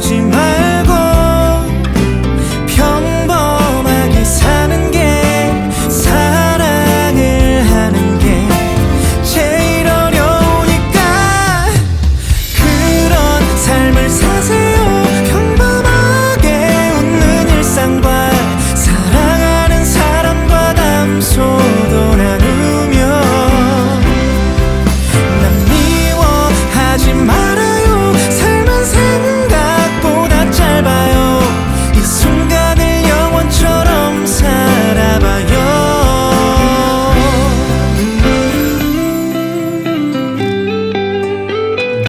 주지 마.